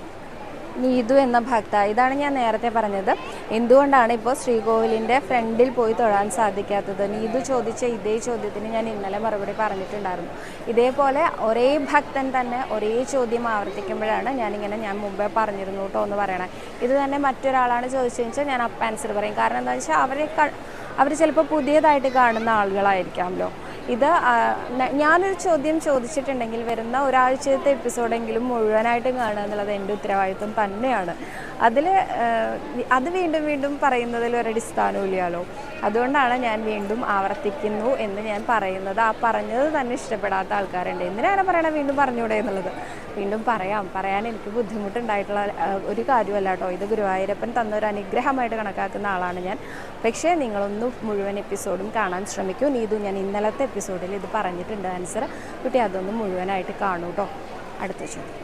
നീതു എന്ന ഭക്ത. ഇതാണ് ഞാൻ നേരത്തെ പറഞ്ഞത്. എന്തുകൊണ്ടാണ് ഇപ്പോൾ ശ്രീകോവിലിന്റെ ഫ്രണ്ടിൽ പോയി തൊഴാൻ സാധിക്കാത്തത്? നീതു ചോദിച്ച ഇതേ ചോദ്യത്തിന് ഞാൻ ഇന്നലെ മറുപടി പറഞ്ഞിട്ടുണ്ടായിരുന്നു. ഇതേപോലെ ഒരേ ഭക്തൻ തന്നെ ഒരേ ചോദ്യം ആവർത്തിക്കുമ്പോഴാണ് ഞാനിങ്ങനെ ഞാൻ മുമ്പേ പറഞ്ഞിരുന്നു കേട്ടോ എന്ന് പറയണേ. ഇത് തന്നെ മറ്റൊരാളാണ് ചോദിച്ചതെന്ന് വെച്ചാൽ ഞാൻ അപ്പം ആൻസർ പറയും. കാരണം എന്താണെന്ന് വെച്ചാൽ അവരെ അവർ ചിലപ്പോൾ പുതിയതായിട്ട് കാണുന്ന ആളുകളായിരിക്കാമല്ലോ. ഇത് ഞാനൊരു ചോദ്യം ചോദിച്ചിട്ടുണ്ടെങ്കിൽ വരുന്ന ഒരാഴ്ചത്തെ എപ്പിസോഡെങ്കിലും മുഴുവനായിട്ടും കാണുക എന്നുള്ളത് എന്റെ ഉത്തരവാദിത്വം തന്നെയാണ്. അതിൽ അത് വീണ്ടും വീണ്ടും പറയുന്നതിൽ ഒരടിസ്ഥാനവും ഇല്ലല്ലോ അതുകൊണ്ടാണ് ഞാൻ വീണ്ടും ആവർത്തിക്കുന്നു എന്ന് ഞാൻ പറയുന്നത്. ആ പറഞ്ഞത് തന്നെ ഇഷ്ടപ്പെടാത്ത ആൾക്കാരുണ്ട്. എന്തിനാണ് പറയണത്? വീണ്ടും പറഞ്ഞൂടെ എന്നുള്ളത്. വീണ്ടും പറയാം. പറയാൻ എനിക്ക് ബുദ്ധിമുട്ടുണ്ടായിട്ടുള്ള ഒരു കാര്യമല്ല കേട്ടോ. ഇത് ഗുരുവായൂരപ്പൻ തന്ന ഒരു അനുഗ്രഹമായിട്ട് കണക്കാക്കുന്ന ആളാണ് ഞാൻ. പക്ഷേ നിങ്ങളൊന്ന് മുഴുവൻ എപ്പിസോഡും കാണാൻ ശ്രമിക്കൂ. നീതു ഞാൻ ഇന്നലത്തെ എപ്പിസോഡിൽ ഇത് പറഞ്ഞിട്ടുണ്ട് ആൻസർ. കുട്ടി അതൊന്ന് മുഴുവനായിട്ട് കാണൂ കേട്ടോ. അടുത്ത ചോദ്യം.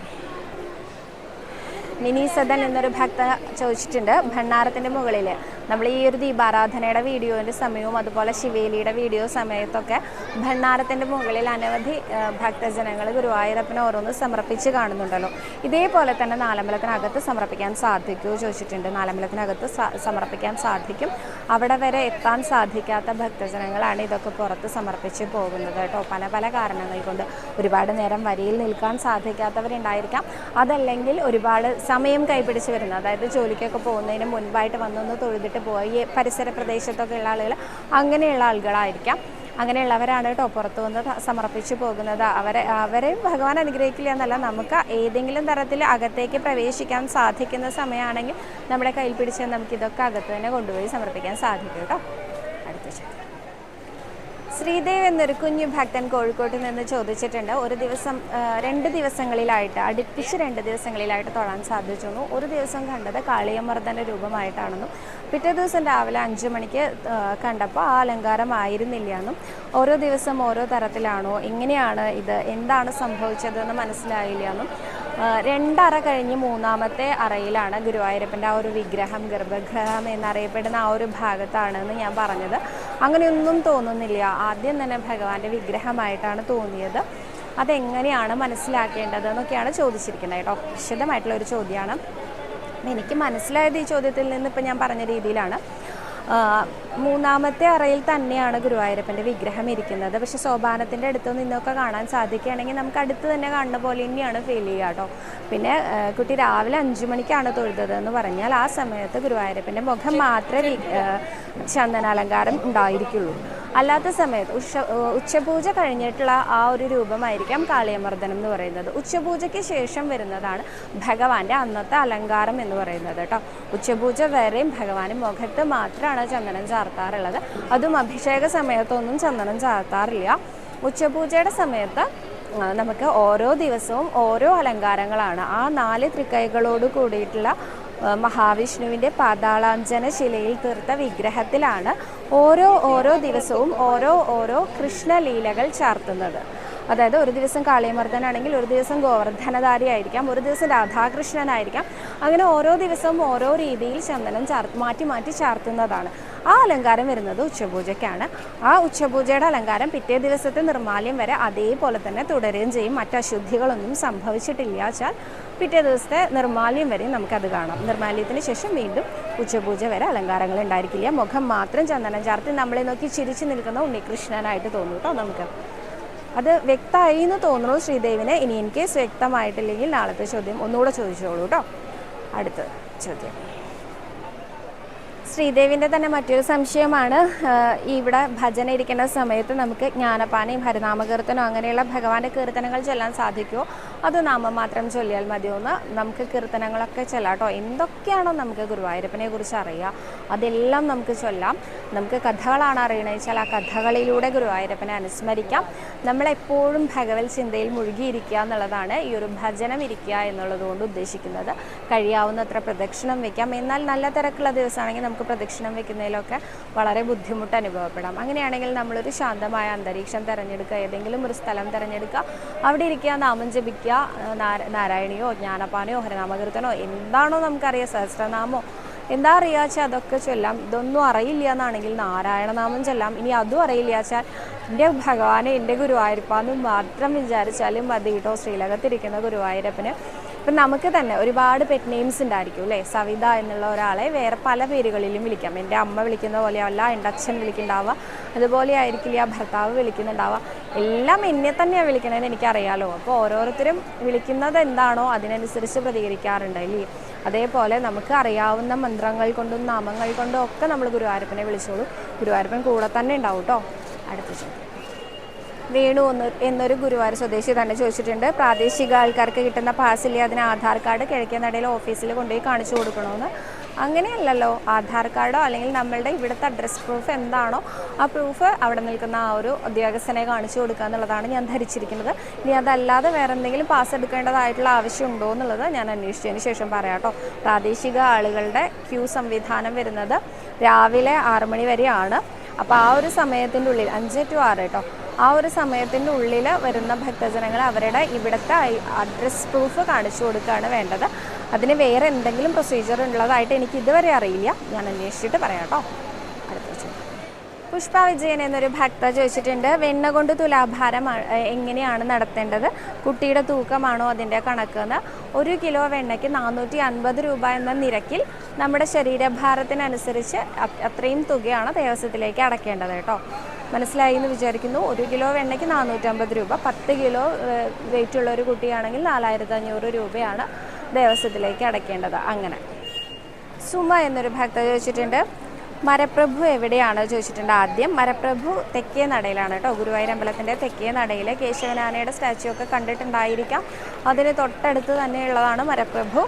മിനി സദൻ എന്നൊരു ഭക്ത ചോദിച്ചിട്ടുണ്ട് ഭണ്ണാരത്തിന്റെ മുകളിൽ നമ്മൾ ഈ ഒരു ദീപാരാധനയുടെ വീഡിയോന്റെ സമയവും അതുപോലെ ശിവേലിയുടെ വീഡിയോ സമയത്തൊക്കെ ഭണ്ണാരത്തിന്റെ മുകളിൽ അനവധി ഭക്തജനങ്ങൾ ഗുരുവായൂരപ്പനെ ഓരോന്ന് സമർപ്പിച്ച് കാണുന്നുണ്ടല്ലോ. ഇതേപോലെ തന്നെ നാലമ്പലത്തിനകത്ത് സമർപ്പിക്കാൻ സാധിക്കുമോ ചോദിച്ചിട്ടുണ്ട്. നാലമ്പലത്തിനകത്ത് സമർപ്പിക്കാൻ സാധിക്കും. അവിടെ വരെ എത്താൻ സാധിക്കാത്ത ഭക്തജനങ്ങളാണ് ഇതൊക്കെ പുറത്ത് സമർപ്പിച്ച് പോകുന്നത് കേട്ടോ. പല പല കാരണങ്ങൾ കൊണ്ട് ഒരുപാട് നേരം വരിയിൽ നിൽക്കാൻ സാധിക്കാത്തവരുണ്ടായിരിക്കാം. അതല്ലെങ്കിൽ ഒരുപാട് സമയം കൈപിടിച്ച് വരുന്നത്. അതായത് ജോലിക്കൊക്കെ പോകുന്നതിന് മുൻപായിട്ട് വന്നൊന്ന് തൊഴുതിട്ട് പോയി. ഈ പരിസര പ്രദേശത്തൊക്കെ ഉള്ള ആളുകൾ അങ്ങനെയുള്ള ആളുകളായിരിക്കാം. അങ്ങനെയുള്ളവരാണ് കേട്ടോ പുറത്തു വന്ന് സമർപ്പിച്ചു പോകുന്നത്. അവരെ അവരെ ഭഗവാൻ അനുഗ്രഹിക്കില്ല എന്നല്ല. നമുക്ക് ഏതെങ്കിലും തരത്തിൽ അകത്തേക്ക് പ്രവേശിക്കാൻ സാധിക്കുന്ന സമയമാണെങ്കിൽ നമ്മുടെ കയ്യിൽ പിടിച്ച് നമുക്ക് ഇതൊക്കെ അകത്ത് തന്നെ കൊണ്ടുപോയി സമർപ്പിക്കാൻ സാധിക്കും കേട്ടോ. അടുത്ത ചോദ്യം ശ്രീദേവ് എന്നൊരു കുഞ്ഞു ഭക്തൻ കോഴിക്കോട്ട് നിന്ന് ചോദിച്ചിട്ടുണ്ട്. ഒരു ദിവസം രണ്ട് ദിവസങ്ങളിലായിട്ട് അടുപ്പിച്ച് രണ്ട് ദിവസങ്ങളിലായിട്ട് തൊഴാൻ സാധിച്ചു ഒരു ദിവസം കണ്ടത് കാളിയമർദ്ദന്റെ രൂപമായിട്ടാണെന്നും പിറ്റേ ദിവസം രാവിലെ അഞ്ച് മണിക്ക് കണ്ടപ്പോൾ ആ അലങ്കാരം ആയിരുന്നില്ല എന്നും ഓരോ ദിവസം ഓരോ തരത്തിലാണോ എങ്ങനെയാണ് ഇത് എന്താണ് സംഭവിച്ചതെന്ന് മനസ്സിലായില്ല എന്നും രണ്ടറ കഴിഞ്ഞ് മൂന്നാമത്തെ അറയിലാണ് ഗുരുവായൂരപ്പന്റെ ആ ഒരു വിഗ്രഹം ഗർഭഗൃഹം എന്നറിയപ്പെടുന്ന ആ ഒരു ഭാഗത്താണെന്ന് ഞാൻ പറഞ്ഞത്. അങ്ങനെയൊന്നും തോന്നുന്നില്ല. ആദ്യം തന്നെ ഭഗവാന്റെ വിഗ്രഹമായിട്ടാണ് തോന്നിയത്. അതെങ്ങനെയാണ് മനസ്സിലാക്കേണ്ടത് എന്നൊക്കെയാണ് ചോദിച്ചിരിക്കുന്നത് കേട്ടോ. വിശദമായിട്ടുള്ള ഒരു ചോദ്യമാണ്. എനിക്ക് മനസ്സിലായത് ഈ ചോദ്യത്തിൽ നിന്ന് ഇപ്പം ഞാൻ പറഞ്ഞ രീതിയിലാണ്. മൂന്നാമത്തെ അറയിൽ തന്നെയാണ് ഗുരുവായൂരപ്പന്റെ വിഗ്രഹം ഇരിക്കുന്നത്. പക്ഷേ സോപാനത്തിന്റെ അടുത്ത് നിന്നൊക്കെ കാണാൻ സാധിക്കുകയാണെങ്കിൽ നമുക്ക് അടുത്ത് തന്നെ കാണുന്ന പോലെ തന്നെയാണ് ഫീൽ ചെയ്യുക കേട്ടോ. പിന്നെ കുട്ടി രാവിലെ അഞ്ചു മണിക്കാണ് തൊഴുതത് എന്ന് പറഞ്ഞാൽ ആ സമയത്ത് ഗുരുവായൂരപ്പന്റെ മുഖം മാത്രമേ ചന്ദനാലങ്കാരം ഉണ്ടായിരിക്കുള്ളൂ. അല്ലാത്ത സമയത്ത് ഉഷ ഉച്ചപൂജ കഴിഞ്ഞിട്ടുള്ള ആ ഒരു രൂപമായിരിക്കാം കാളിയമർദ്ദനം എന്ന് പറയുന്നത്. ഉച്ചപൂജയ്ക്ക് ശേഷം വരുന്നതാണ് ഭഗവാന്റെ അന്നത്തെ അലങ്കാരം എന്ന് പറയുന്നത് കേട്ടോ. ഉച്ചപൂജ വരെയും ഭഗവാന് മുഖത്ത് മാത്രമാണ് ചന്ദനം ചാർത്താറുള്ളത്. അതും അഭിഷേക സമയത്തൊന്നും ചന്ദനം ചാർത്താറില്ല. ഉച്ചപൂജയുടെ സമയത്ത് നമുക്ക് ഓരോ ദിവസവും ഓരോ അലങ്കാരങ്ങളാണ്. ആ നാല് തൃക്കൈകളോട് കൂടിയിട്ടുള്ള മഹാവിഷ്ണുവിന്റെ പാതാളാഞ്ജന ശിലയിൽ തീർത്ത വിഗ്രഹത്തിലാണ് ഓരോ ഓരോ ദിവസവും ഓരോ ഓരോ കൃഷ്ണലീലകൾ ചാർത്തുന്നത്. അതായത് ഒരു ദിവസം കാളിയമർദ്ദനാണെങ്കിൽ ഒരു ദിവസം ഗോവർദ്ധനധാരി ആയിരിക്കാം ഒരു ദിവസം രാധാകൃഷ്ണനായിരിക്കാം അങ്ങനെ ഓരോ ദിവസവും ഓരോ രീതിയിൽ ചന്ദനം ചാർ മാറ്റി മാറ്റി ചാർത്തുന്നതാണ്. ആ അലങ്കാരം വരുന്നത് ഉച്ചപൂജയ്ക്കാണ്. ആ ഉച്ചപൂജയുടെ അലങ്കാരം പിറ്റേ ദിവസത്തെ നിർമാല്യം വരെ അതേപോലെ തന്നെ തുടരുകയും ചെയ്യും. മറ്റ് അശുദ്ധികളൊന്നും സംഭവിച്ചിട്ടില്ല വെച്ചാൽ പിറ്റേ ദിവസത്തെ നിർമാല്യം വരെ നമുക്കത് കാണാം. നിർമാല്യത്തിന് ശേഷം വീണ്ടും ഉച്ചപൂജ വരെ അലങ്കാരങ്ങൾ ഉണ്ടായിരിക്കില്ല. മുഖം മാത്രം ചന്ദനം ചാർത്തി നമ്മളെ നോക്കി ചിരിച്ചു നിൽക്കുന്ന ഉണ്ണികൃഷ്ണനായിട്ട് തോന്നും കേട്ടോ നമുക്ക്. അത് വ്യക്തമായി എന്ന് തോന്നുന്നു ശ്രീദേവിനെ. ഇനി ഇൻ കേസ് വ്യക്തമായിട്ടില്ലെങ്കിൽ നാളത്തെ ചോദ്യം ഒന്നുകൂടെ ചോദിച്ചോളൂ കേട്ടോ. അടുത്ത ചോദ്യം. ശ്രീദേവിന്റെ തന്നെ മറ്റൊരു സംശയമാണ് ഇവിടെ ഭജന ഇരിക്കുന്ന സമയത്ത് നമുക്ക് ജ്ഞാനപാനയും ഹരിനാമകീർത്തനോ അങ്ങനെയുള്ള ഭഗവാന്റെ കീർത്തനങ്ങൾ ചൊല്ലാൻ സാധിക്കുമോ അതോ നാമം മാത്രം ചൊല്ലിയാൽ മതിയോ എന്ന് നമുക്ക് കീർത്തനങ്ങളൊക്കെ ചൊല്ലാട്ടോ എന്തൊക്കെയാണോ നമുക്ക് ഗുരുവായൂരപ്പനെ കുറിച്ച് അറിയുക അതെല്ലാം നമുക്ക് ചൊല്ലാം. നമുക്ക് കഥകളാണ് അറിയണമെന്ന് വെച്ചാൽ ആ കഥകളിലൂടെ ഗുരുവായൂരപ്പനെ അനുസ്മരിക്കാം. നമ്മളെപ്പോഴും ഭഗവത് ചിന്തയിൽ മുഴുകിയിരിക്കുക എന്നുള്ളതാണ് ഈ ഒരു ഭജനം ഇരിക്കുക എന്നുള്ളതുകൊണ്ട് ഉദ്ദേശിക്കുന്നത്. കഴിയാവുന്നത്ര പ്രദക്ഷിണം വയ്ക്കാം എന്നാൽ നല്ല തിരക്കുള്ള ദിവസമാണെങ്കിൽ നമുക്ക് പ്രദക്ഷിണം വെക്കുന്നതിലൊക്കെ വളരെ ബുദ്ധിമുട്ട് അനുഭവപ്പെടാം. അങ്ങനെയാണെങ്കിൽ നമ്മളൊരു ശാന്തമായ അന്തരീക്ഷം തിരഞ്ഞെടുക്കുക ഏതെങ്കിലും ഒരു സ്ഥലം തിരഞ്ഞെടുക്കുക അവിടെ ഇരിക്കുക നാമം ജപിക്കുക നാരായണിയോ ജ്ഞാനപ്പാനയോ ഹരനാമകീർത്തനോ എന്താണോ നമുക്കറിയാം സഹസ്രനാമോ എന്താ അറിയാച്ചാൽ അതൊക്കെ ചൊല്ലാം. ഇതൊന്നും അറിയില്ല എന്നാണെങ്കിൽ നാരായണനാമം ചൊല്ലാം. ഇനി അതും അറിയില്ല വെച്ചാൽ എന്റെ ഭഗവാനെ എന്റെ ഗുരുവായൂരപ്പാന്ന് മാത്രം വിചാരിച്ചാലും മതി കേട്ടോ. ശ്രീലകത്തിരിക്കുന്ന ഗുരുവായൂരപ്പന് ഇപ്പം നമുക്ക് തന്നെ ഒരുപാട് പെറ്റ് നെയിംസ് ഉണ്ടായിരിക്കും അല്ലേ? സവിത എന്നുള്ള ഒരാളെ വേറെ പല പേരുകളിലും വിളിക്കാം. എന്റെ അമ്മ വിളിക്കുന്ന പോലെയല്ല എന്റെ അച്ഛൻ വിളിക്കുന്നുണ്ടാവുക അതുപോലെ ആയിരിക്കില്ല ഭർത്താവ് വിളിക്കുന്നുണ്ടാവുക എല്ലാം എന്നെ തന്നെയാണ് വിളിക്കണതെന്ന് എനിക്കറിയാലോ. അപ്പോൾ ഓരോരുത്തരും വിളിക്കുന്നത് എന്താണോ അതിനനുസരിച്ച് പ്രതികരിക്കാറുണ്ട് അല്ലേ? അതേപോലെ നമുക്ക് അറിയാവുന്ന മന്ത്രങ്ങൾ കൊണ്ടും നാമങ്ങൾ കൊണ്ടും ഒക്കെ നമ്മൾ ഗുരുവായൂരപ്പനെ വിളിച്ചോളൂ. ഗുരുവായൂരപ്പൻ കൂടെ തന്നെ ഉണ്ടാവും കേട്ടോ അടുത്ത ചോദ്യം. വേണു എന്ന് എന്നൊരു ഗുരുവായൂർ സ്വദേശി തന്നെ ചോദിച്ചിട്ടുണ്ട്. പ്രാദേശിക ആൾക്കാർക്ക് കിട്ടുന്ന പാസ്സില്ലേ അതിന് ആധാർ കാർഡ് കിഴക്കേനടയിൽ ഓഫീസിൽ കൊണ്ടുപോയി കാണിച്ചു കൊടുക്കണമെന്ന് അങ്ങനെയല്ലല്ലോ. ആധാർ കാർഡോ അല്ലെങ്കിൽ നമ്മളുടെ ഇവിടുത്തെ അഡ്രസ് പ്രൂഫ് എന്താണോ ആ പ്രൂഫ് അവിടെ നിൽക്കുന്ന ആ ഒരു ഉദ്യോഗസ്ഥനെ കാണിച്ചു കൊടുക്കുക എന്നുള്ളതാണ് ഞാൻ ധരിച്ചിരിക്കുന്നത്. ഇനി അതല്ലാതെ വേറെ എന്തെങ്കിലും പാസ് എടുക്കേണ്ടതായിട്ടുള്ള ആവശ്യമുണ്ടോ എന്നുള്ളത് ഞാൻ അന്വേഷിച്ചതിന് ശേഷം പറയാം കേട്ടോ. പ്രാദേശിക ആളുകളുടെ ക്യൂ സംവിധാനം വരുന്നത് രാവിലെ ആറ് മണി വരെയാണ്. അപ്പോൾ ആ ഒരു സമയത്തിന്റെ ഉള്ളിൽ അഞ്ച് ടു ആറ് കേട്ടോ. ആ ഒരു സമയത്തിന്റെ ഉള്ളിൽ വരുന്ന ഭക്തജനങ്ങൾ അവരുടെ ഇവിടുത്തെ അഡ്രസ് പ്രൂഫ് കാണിച്ചു കൊടുക്കുകയാണ് വേണ്ടത്. അതിന് വേറെ എന്തെങ്കിലും പ്രൊസീജിയർ ഉള്ളതായിട്ട് എനിക്ക് ഇതുവരെ അറിയില്ല. ഞാൻ അന്വേഷിച്ചിട്ട് പറയാം കേട്ടോ. പുഷ്പ വിജയൻ എന്നൊരു ഭക്ത ചോദിച്ചിട്ടുണ്ട് വെണ്ണ കൊണ്ട് തുലാഭാരം എങ്ങനെയാണ് നടത്തേണ്ടത്? കുട്ടിയുടെ തൂക്കമാണോ അതിന്റെ കണക്ക് എന്ന് ഒരു കിലോ വെണ്ണയ്ക്ക് നാനൂറ്റി അൻപത് രൂപ എന്ന നിരക്കിൽ നമ്മുടെ ശരീരഭാരത്തിനനുസരിച്ച് അത് അത്രയും തുകയാണ് ദേവസ്വത്തിലേക്ക് അടയ്ക്കേണ്ടത് കേട്ടോ. മനസ്സിലായി എന്ന് വിചാരിക്കുന്നു. ഒരു കിലോ വെണ്ണയ്ക്ക് നാനൂറ്റമ്പത് രൂപ. പത്ത് കിലോ വെയിറ്റ് ഉള്ള ഒരു കുട്ടിയാണെങ്കിൽ നാലായിരത്തി അഞ്ഞൂറ് രൂപയാണ് ദേവസ്വത്തിലേക്ക് അടയ്ക്കേണ്ടത്. അങ്ങനെ. സുമ എന്നൊരു ഭക്ത ചോദിച്ചിട്ടുണ്ട്. മരപ്രഭു എവിടെയാണ് ചോദിച്ചിട്ടുണ്ട് ആദ്യം. മരപ്രഭു തെക്കേ നടയിലാണ് കേട്ടോ. ഗുരുവായൂർ അമ്പലത്തിന്റെ തെക്കേ നടയിൽ കേശവനാനയുടെ സ്റ്റാച്ചു ഒക്കെ കണ്ടിട്ടുണ്ടായിരിക്കാം. അതിന് തൊട്ടടുത്ത് തന്നെയുള്ളതാണ് മരപ്രഭു.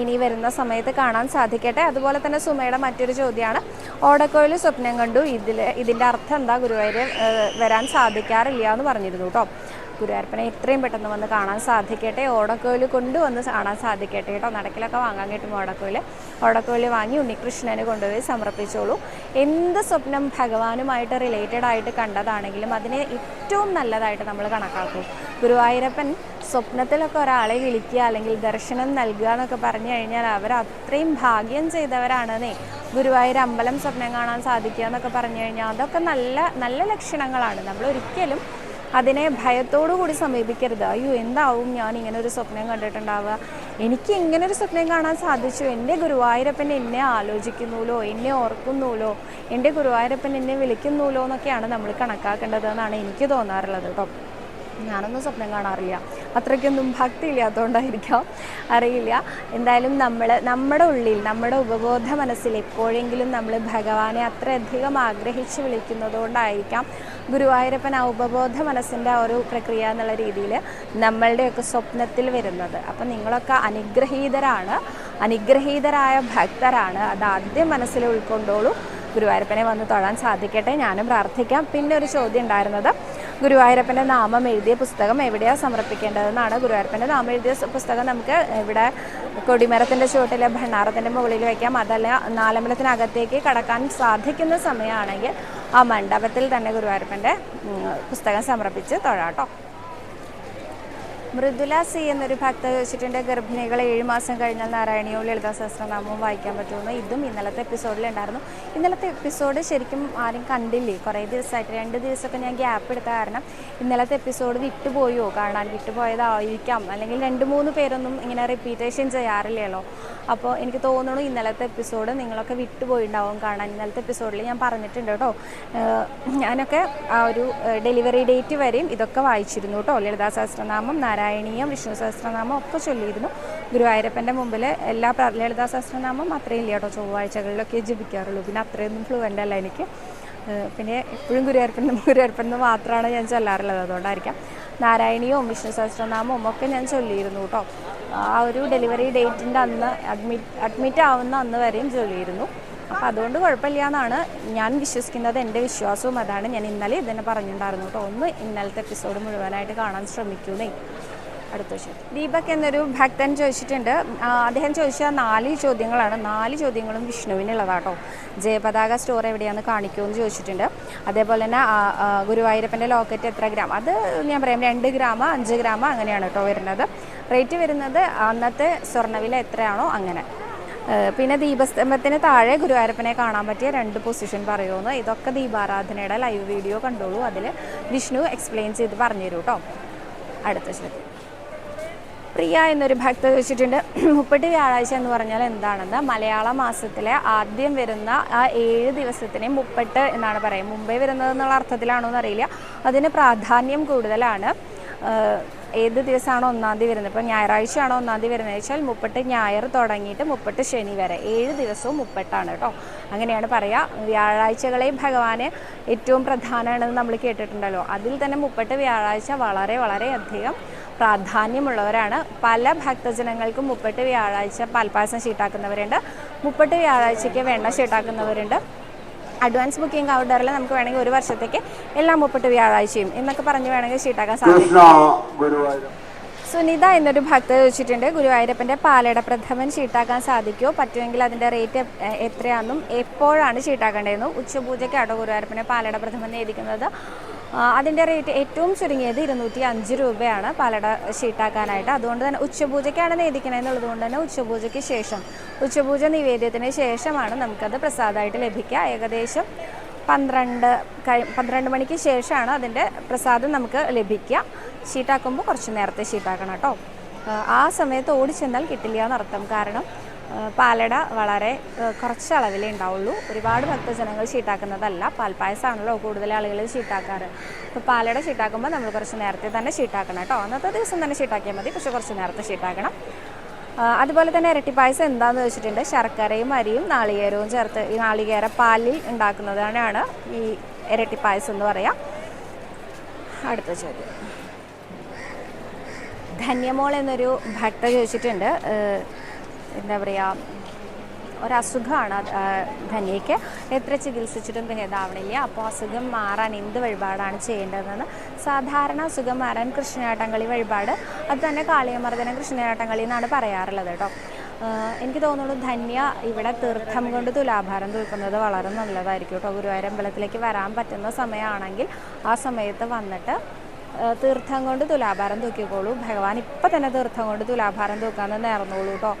ഇനി വരുന്ന സമയത്ത് കാണാൻ സാധിക്കട്ടെ. അതുപോലെ തന്നെ സുമയുടെ മറ്റൊരു ചോദ്യമാണ്. ഓടക്കോയിൽ സ്വപ്നം കണ്ടു. ഇതിൽ ഇതിന്റെ അർത്ഥം എന്താ ഗുരുവായൂർ വരാൻ സാധിക്കാറില്ല എന്ന് പറഞ്ഞിരുന്നു കേട്ടോ. ഗുരുവായൂരപ്പനെ എത്രയും പെട്ടെന്ന് വന്ന് കാണാൻ സാധിക്കട്ടെ. ഓടക്കോയിൽ കൊണ്ടുവന്ന് കാണാൻ സാധിക്കട്ടെ കേട്ടോ. നടക്കിലൊക്കെ വാങ്ങാൻ കിട്ടും ഓടക്കോയിൽ ഓടക്കോയിൽ വാങ്ങി ഉണ്ണികൃഷ്ണന് കൊണ്ടുപോയി സമർപ്പിച്ചോളൂ. എന്ത് സ്വപ്നം ഭഗവാനുമായിട്ട് റിലേറ്റഡ് ആയിട്ട് കണ്ടതാണെങ്കിലും അതിനെ ഏറ്റവും നല്ലതായിട്ട് നമ്മൾ കണക്കാക്കും. ഗുരുവായൂരപ്പൻ സ്വപ്നത്തിലൊക്കെ ഒരാളെ വിളിക്കുക അല്ലെങ്കിൽ ദർശനം നൽകുക എന്നൊക്കെ പറഞ്ഞു കഴിഞ്ഞാൽ അവർ അത്രയും ഭാഗ്യം ചെയ്തവരാണെന്നേ ഗുരുവായൂർ അമ്പലം സ്വപ്നം കാണാൻ സാധിക്കുക എന്നൊക്കെ പറഞ്ഞു കഴിഞ്ഞാൽ അതൊക്കെ നല്ല നല്ല ലക്ഷണങ്ങളാണ്. നമ്മൾ ഒരിക്കലും അതിനെ ഭയത്തോടു കൂടി സമീപിക്കരുത്. അയ്യോ എന്താവും? ഞാൻ ഇങ്ങനെ ഒരു സ്വപ്നം കണ്ടിട്ടുണ്ടാവുക. എനിക്ക് ഇങ്ങനെ ഒരു സ്വപ്നം കാണാൻ സാധിച്ചു. എന്റെ ഗുരുവായൂരപ്പൻ എന്നെ ആലോചിക്കുന്നുല്ലോ എന്നെ ഓർക്കുന്നുല്ലോ എന്റെ ഗുരുവായൂരപ്പൻ എന്നെ വിളിക്കുന്നുല്ലോ എന്നൊക്കെയാണ് നമ്മൾ കണക്കാക്കേണ്ടത് എന്നാണ് എനിക്ക് തോന്നാറുള്ളത് കേട്ടോ ഞാനൊന്നും സ്വപ്നം കാണാറില്ല. അത്രയ്ക്കൊന്നും ഭക്തി ഇല്ലാത്തതുകൊണ്ടായിരിക്കാം അറിയില്ല. എന്തായാലും നമ്മൾ നമ്മുടെ ഉള്ളിൽ നമ്മുടെ ഉപബോധ മനസ്സിൽ എപ്പോഴെങ്കിലും നമ്മൾ ഭഗവാനെ അത്രയധികം ആഗ്രഹിച്ച് വിളിക്കുന്നതുകൊണ്ടായിരിക്കാം ഗുരുവായൂരപ്പൻ ആ ഉപബോധ മനസ്സിന്റെ ഒരു പ്രക്രിയ എന്നുള്ള രീതിയിൽ നമ്മളുടെയൊക്കെ സ്വപ്നത്തിൽ വരുന്നത്. അപ്പം നിങ്ങളൊക്കെ അനുഗ്രഹീതരാണ്. അനുഗ്രഹീതരായ ഭക്തരാണ്. അത് ആദ്യം മനസ്സിൽ ഉൾക്കൊണ്ടോളൂ. ഗുരുവായൂരപ്പനെ വന്ന് തൊഴാൻ സാധിക്കട്ടെ. ഞാനും പ്രാർത്ഥിക്കാം. പിന്നെ ഒരു ചോദ്യം ഉണ്ടായിരുന്നത് ഗുരുവായൂരപ്പന്റെ നാമം എഴുതിയ പുസ്തകം എവിടെയാണ് സമർപ്പിക്കേണ്ടതെന്നാണ് ഗുരുവായൂരപ്പന്റെ നാമം എഴുതിയ പുസ്തകം നമുക്ക് ഇവിടെ കൊടിമരത്തിന്റെ ചുവട്ടിലെ ഭണ്ണാറത്തിന്റെ മുകളിൽ വയ്ക്കാം അതല്ല നാലമ്പലത്തിനകത്തേക്ക് കടക്കാൻ സാധിക്കുന്ന സമയമാണെങ്കിൽ ആ മണ്ഡപത്തിൽ തന്നെ ഗുരുവായൂരപ്പന്റെ പുസ്തകം സമർപ്പിച്ച് തൊഴാട്ടോ മൃദുല സി എന്നൊരു ഭക്ത ചോദിച്ചിട്ടുണ്ട് ഗർഭിണികൾ ഏഴ് മാസം കഴിഞ്ഞാൽ നാരായണീയവും ലളിത സഹസ്രനാമവും വായിക്കാൻ പറ്റുമെന്ന് ഇതും ഇന്നലത്തെ എപ്പിസോഡിൽ ഉണ്ടായിരുന്നു. ഇന്നലത്തെ എപ്പിസോഡ് ശരിക്കും ആരും കണ്ടില്ലേ? കുറേ ദിവസമായിട്ട് രണ്ട് ദിവസമൊക്കെ ഞാൻ ഗ്യാപ്പ് എടുത്ത കാരണം ഇന്നലത്തെ എപ്പിസോഡ് വിട്ടുപോയോ? കാണാൻ വിട്ടുപോയതായിരിക്കാം. അല്ലെങ്കിൽ രണ്ട് മൂന്ന് പേരൊന്നും ഇങ്ങനെ റിപ്പീറ്റേഷൻ ചെയ്യാറില്ലല്ലോ. അപ്പോൾ എനിക്ക് തോന്നുന്നു ഇന്നലത്തെ എപ്പിസോഡ് നിങ്ങളൊക്കെ വിട്ടുപോയിണ്ടാവും കാണാൻ. ഇന്നലത്തെ എപ്പിസോഡിൽ ഞാൻ പറഞ്ഞിട്ടുണ്ട് കേട്ടോ. ഞാനൊക്കെ ആ ഒരു ഡെലിവറി ഡേറ്റ് വരെയും ഇതൊക്കെ വായിച്ചിരുന്നു കേട്ടോ. ലളിതാ സഹസ്രനാമം നാരായണീയം വിഷ്ണു സഹസ്രനാമം ഒക്കെ ചൊല്ലിയിരുന്നു. ഗുരുവായൂരപ്പന്റെ മുമ്പിൽ എല്ലാ ലളിതാ സഹസ്രനാമം അത്രയും ഇല്ല കേട്ടോ ചൊവ്വാഴ്ചകളിലൊക്കെ ജപിക്കാറുള്ളൂ. പിന്നെ അത്രയൊന്നും ഫ്ലുവന്റ് അല്ല എനിക്ക്. പിന്നെ എപ്പോഴും ഗുരുവായൂരപ്പൻ ഗുരുവായൂരപ്പൻ എന്ന് മാത്രമാണ് ഞാൻ ചൊല്ലാറുള്ളത്. അതുകൊണ്ടായിരിക്കാം. നാരായണീയവും വിഷ്ണു സഹസ്രനാമവും ഒക്കെ ഞാൻ ചൊല്ലിയിരുന്നു കേട്ടോ. ആ ഒരു ഡെലിവറി ഡേറ്റിന്റെ അന്ന് അഡ്മിറ്റ് അഡ്മിറ്റ് ആവുന്ന അന്ന് വരെയും ചൊല്ലിയിരുന്നു. അപ്പോൾ അതുകൊണ്ട് കുഴപ്പമില്ല എന്നാണ് ഞാൻ വിശ്വസിക്കുന്നത്. എന്റെ വിശ്വാസവും അതാണ്. ഞാൻ ഇന്നലെ ഇതിനെ പറഞ്ഞിട്ടുണ്ടായിരുന്നു കേട്ടോ. ഒന്ന് ഇന്നലത്തെ എപ്പിസോഡ് മുഴുവനായിട്ട് കാണാൻ ശ്രമിക്കുന്നേ. അടുത്ത ചോദ്യം. ദീപക് എന്നൊരു ഭക്തൻ ചോദിച്ചിട്ടുണ്ട്. അദ്ദേഹം ചോദിച്ച നാല് ചോദ്യങ്ങളാണ്. നാല് ചോദ്യങ്ങളും വിഷ്ണുവിനുള്ളതാട്ടോ. ജയപതാക സ്റ്റോർ എവിടെയാണെന്ന് കാണിക്കുമെന്ന് ചോദിച്ചിട്ടുണ്ട്. അതേപോലെ തന്നെ ഗുരുവായൂരപ്പന്റെ ലോക്കറ്റ് എത്ര ഗ്രാം? അത് ഞാൻ പറയാം രണ്ട് ഗ്രാം അഞ്ച് ഗ്രാം അങ്ങനെയാണ് കേട്ടോ വരുന്നത്. റേറ്റ് വരുന്നത് അന്നത്തെ സ്വർണവില എത്രയാണോ അങ്ങനെ. പിന്നെ ദീപസ്തംഭത്തിന് താഴെ ഗുരുവായൂരപ്പനെ കാണാൻ പറ്റിയ രണ്ട് പൊസിഷൻ പറയുമെന്ന് ഇതൊക്കെ ദീപാരാധനയുടെ ലൈവ് വീഡിയോ കണ്ടോളൂ. അതിൽ വിഷ്ണു എക്സ്പ്ലെയിൻ ചെയ്ത് പറഞ്ഞു കേട്ടോ. അടുത്ത ചോദ്യം. പ്രിയ എന്നൊരു ഭക്ത ചോദിച്ചിട്ടുണ്ട്. മുപ്പട്ട് വ്യാഴാഴ്ച എന്ന് പറഞ്ഞാൽ എന്താണെന്ന്? മലയാള മാസത്തിലെ ആദ്യം വരുന്ന ആ ഏഴ് ദിവസത്തിനെ മുപ്പട്ട് എന്നാണ് പറയുക മുംബൈ വരുന്നത് എന്നുള്ള അർത്ഥത്തിലാണോ എന്നറിയില്ല. അതിന് പ്രാധാന്യം കൂടുതലാണ്. ഏത് ദിവസമാണോ ഒന്നാം തീയതി വരുന്നത്? ഇപ്പോൾ ഞായറാഴ്ചയാണോ ഒന്നാം തീയതി വരുന്നത്? വെച്ചാൽ മുപ്പട്ട് ഞായർ തുടങ്ങിയിട്ട് മുപ്പട്ട് ശനി വരെ. ഏഴ് ദിവസവും മുപ്പട്ടാണ് കേട്ടോ. അങ്ങനെയാണ് പറയുക വ്യാഴാഴ്ചകളെയും ഭഗവാന് ഏറ്റവും പ്രധാനമാണെന്ന് നമ്മൾ കേട്ടിട്ടുണ്ടല്ലോ. അതിൽ തന്നെ മുപ്പട്ട് വ്യാഴാഴ്ച വളരെ വളരെ അധികം പ്രാധാന്യമുള്ളവരാണ്. പല ഭക്തജനങ്ങൾക്കും മുപ്പട്ട് വ്യാഴാഴ്ച പാൽപ്പായസം ഷീട്ടാക്കുന്നവരുണ്ട്. മുപ്പട്ട് വ്യാഴാഴ്ചയ്ക്ക് വെണ്ണ ഷീട്ടാക്കുന്നവരുണ്ട്. അഡ്വാൻസ് ബുക്കിംഗ് കൗണ്ടറിൽ നമുക്ക് വേണമെങ്കിൽ ഒരു വർഷത്തേക്ക് എല്ലാം മുപ്പട്ട് വ്യാഴാഴ്ചയും എന്നൊക്കെ പറഞ്ഞ് വേണമെങ്കിൽ ഷീട്ടാക്കാൻ സാധിക്കും. സുനിത എന്നൊരു ഭക്ത ചോദിച്ചിട്ടുണ്ട് ഗുരുവായൂരപ്പന്റെ പാലട പ്രഥമൻ ഷീട്ടാക്കാൻ സാധിക്കുമോ? പറ്റുമെങ്കിൽ അതിന്റെ റേറ്റ് എത്രയാണെന്നും എപ്പോഴാണ് ഷീട്ടാക്കേണ്ടതെന്നും? ഉച്ചപൂജയ്ക്കാട്ടോ ഗുരുവായൂരപ്പനെ പാലട പ്രഥമൻ നേദിക്കുന്നത് അതിന്റെ റേറ്റ് ഏറ്റവും ചുരുങ്ങിയത് ഇരുന്നൂറ്റി അഞ്ച് രൂപയാണ് പാലട ഷീട്ടാക്കാനായിട്ട്. അതുകൊണ്ട് തന്നെ ഉച്ചപൂജയ്ക്കാണ് നേദിക്കണതെന്നുള്ളത് കൊണ്ട് തന്നെ ഉച്ചപൂജയ്ക്ക് ശേഷം ഉച്ചപൂജ നിവേദ്യത്തിന് ശേഷമാണ് നമുക്കത് പ്രസാദമായിട്ട് ലഭിക്കുക. ഏകദേശം പന്ത്രണ്ട് കഴി പന്ത്രണ്ട് മണിക്ക് ശേഷമാണ് അതിന്റെ പ്രസാദം നമുക്ക് ലഭിക്കുക. ഷീട്ടാക്കുമ്പോൾ കുറച്ച് നേരത്തെ ഷീട്ടാക്കണം കേട്ടോ. ആ സമയത്ത് ഓടിച്ചെന്നാൽ കിട്ടില്ല എന്നർത്ഥം കാരണം പാലട വളരെ കുറച്ച് അളവിലേ ഉണ്ടാവുള്ളൂ. ഒരുപാട് ഭക്തജനങ്ങൾ ചീട്ടാക്കുന്നതല്ല പാൽപ്പായസമാണല്ലോ കൂടുതൽ ആളുകൾ ചീട്ടാക്കാറ് അപ്പോൾ പാലട ചീട്ടാക്കുമ്പോൾ നമ്മൾ കുറച്ച് നേരത്തെ തന്നെ ചീട്ടാക്കണം കേട്ടോ. അന്നത്തെ ദിവസം തന്നെ ചീട്ടാക്കിയാൽ മതി പക്ഷേ കുറച്ച് നേരത്തെ ചീട്ടാക്കണം അതുപോലെ തന്നെ ഇരട്ടി പായസം എന്താണെന്ന് വെച്ചിട്ടുണ്ട്? ശർക്കരയും അരിയും നാളികേരവും ചേർത്ത് ഈ നാളികേര പാലിൽ ഉണ്ടാക്കുന്നതാണ് ഈ ഇരട്ടി പായസം എന്ന് പറയാം. അടുത്ത ചോദ്യം. ധന്യമോൾ എന്നൊരു ഭക്ത ചോദിച്ചിട്ടുണ്ട്. എന്താ പറയുക ഒരസുഖമാണ് ധന്യയ്ക്ക് എത്ര ചികിത്സിച്ചിട്ടും ഭേദാവണില്ല. അപ്പോൾ അസുഖം മാറാൻ എന്ത് വഴിപാടാണ് ചെയ്യേണ്ടതെന്ന് സാധാരണ അസുഖം മാറാൻ കൃഷ്ണനാട്ടംകളി വഴിപാട്. അത് തന്നെ കാളിയമർദ്ദനം കൃഷ്ണനാട്ടംകളി എന്നാണ് പറയാറുള്ളത് കേട്ടോ. എനിക്ക് തോന്നുന്നു ധന്യ ഇവിടെ തീർത്ഥം കൊണ്ട് തുലാഭാരം തൂക്കുന്നത് വളരെ നല്ലതായിരിക്കും കേട്ടോ. ഗുരുവായൂർ അമ്പലത്തിലേക്ക് വരാൻ പറ്റുന്ന സമയമാണെങ്കിൽ ആ സമയത്ത് വന്നിട്ട് തീർത്ഥം കൊണ്ട് തുലാഭാരം തൂക്കിക്കോളൂ. ഭഗവാൻ ഇപ്പം തന്നെ തീർത്ഥം കൊണ്ട് തുലാഭാരം തൂക്കാന്ന് നേർന്നോളൂ കേട്ടോ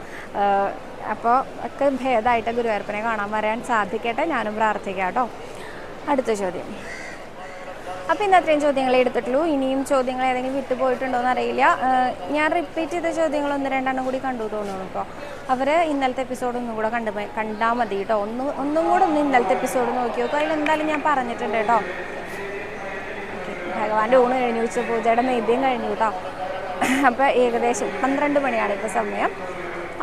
അപ്പോൾ ഒക്കെ ഭേദമായിട്ട് ഗുരുവായൂരപ്പനെ കാണാൻ വരാൻ സാധിക്കട്ടെ. ഞാനും പ്രാർത്ഥിക്കാം കേട്ടോ അടുത്ത ചോദ്യം. അപ്പോൾ ഇന്ന് അത്രയും ചോദ്യങ്ങളെ എടുത്തിട്ടുള്ളൂ. ഇനിയും ചോദ്യങ്ങൾ ഏതെങ്കിലും വിട്ടുപോയിട്ടുണ്ടോ എന്ന് അറിയില്ല. ഞാൻ റിപ്പീറ്റ് ചെയ്ത ചോദ്യങ്ങൾ ഒന്ന് രണ്ടെണ്ണം കൂടി കണ്ടു തോന്നുന്നു ഇപ്പോൾ അവർ ഇന്നലത്തെ എപ്പിസോഡ് ഒന്നും കൂടെ കണ്ടു കണ്ടാൽ മതി കേട്ടോ ഒന്ന് ഒന്നും കൂടെ ഒന്ന് ഇന്നലത്തെ എപ്പിസോഡ് നോക്കി നോക്കുക അതിൽ എന്തായാലും ഞാൻ പറഞ്ഞിട്ടുണ്ട് കേട്ടോ ഭഗവാന്റെ ഊണ് കഴിഞ്ഞു ഉച്ച പൂജയുടെ നേദ്യം കഴിഞ്ഞു കേട്ടോ അപ്പോൾ ഏകദേശം പന്ത്രണ്ട് മണിയാണ് ഇപ്പോൾ സമയം.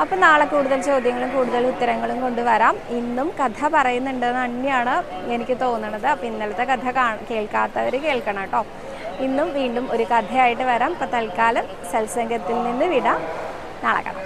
അപ്പോൾ നാളെ കൂടുതൽ ചോദ്യങ്ങളും കൂടുതൽ ഉത്തരങ്ങളും കൊണ്ടുവരാം. ഇന്നും കഥ പറയുന്നുണ്ടെന്ന് തന്നെയാണ് എനിക്ക് തോന്നുന്നത് അപ്പോൾ ഇന്നലത്തെ കഥ കേൾക്കാത്തവർ കേൾക്കണം കേട്ടോ ഇന്നും വീണ്ടും ഒരു കഥയായിട്ട് വരാം. അപ്പോൾ തൽക്കാലം സത്സംഗത്തിൽ നിന്ന് വിടാം. നാളെ കാണാം.